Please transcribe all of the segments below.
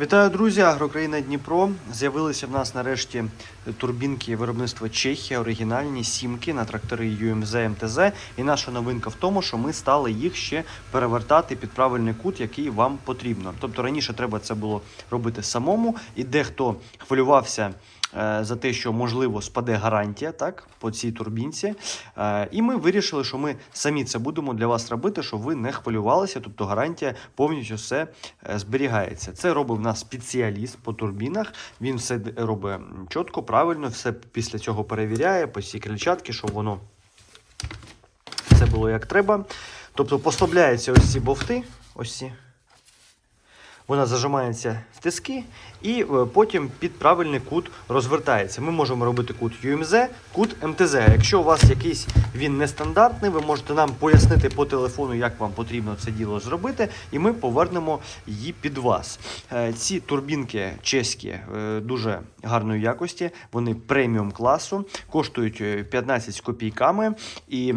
Вітаю, друзі! Агрокраїна Дніпро. З'явилися в нас нарешті турбінки виробництва Чехія, оригінальні сімки на трактори UMZ МТЗ. І наша новинка в тому, що ми стали їх ще перевертати під правильний кут, який вам потрібно. Тобто раніше треба це було робити самому, і дехто хвилювався. Е, За те, що можливо спаде гарантія так по цій турбінці, Е, і ми вирішили, що ми самі це будемо для вас робити, щоб ви не хвилювалися. Тобто гарантія повністю все е, зберігається. Це робив нас спеціаліст по турбінах. Він все робить чітко, правильно, все після цього перевіряє по всій крильчатки, щоб воно все було як треба. Тобто послабляються ось ці бовти, ось ці. Вона зажимається в тиски і е, потім під правильний кут розвертається. Ми можемо робити кут UMZ, кут МТЗ. Якщо у вас якийсь він нестандартний, ви можете нам пояснити по телефону, як вам потрібно це діло зробити, і ми повернемо її під вас. Е, Ці турбінки чеські е, дуже гарної якості, вони преміум класу, коштують е, 15 з копійками і.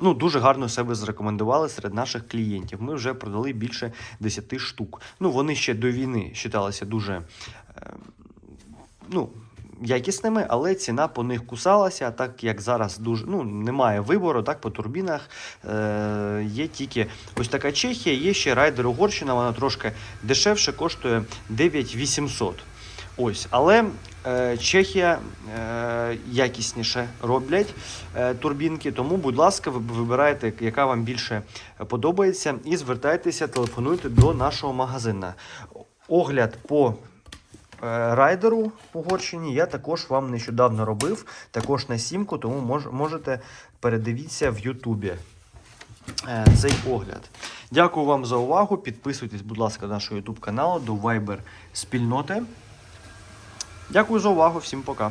Ну, дуже гарно себе зарекомендували серед наших клієнтів. Ми вже продали більше 10 штук. Ну, вони ще до війни вважалися дуже е, ну, якісними, але ціна по них кусалася. Так як зараз дуже ну, немає вибору, так по турбінах е, є тільки ось така Чехія, є ще райдер Угорщина, вона трошки дешевше, коштує 9800. Ось, але е, Чехія е, якісніше роблять е, турбінки, тому, будь ласка, ви вибирайте, яка вам більше подобається, і звертайтеся, телефонуйте до нашого магазину. Огляд по е, райдеру в Угорщині я також вам нещодавно робив, також на сімку, тому можете передивіться в Ютубі е, цей огляд. Дякую вам за увагу. Підписуйтесь, будь ласка, до нашого YouTube каналу, до Viber спільноти. Дякую за увагу, всім пока.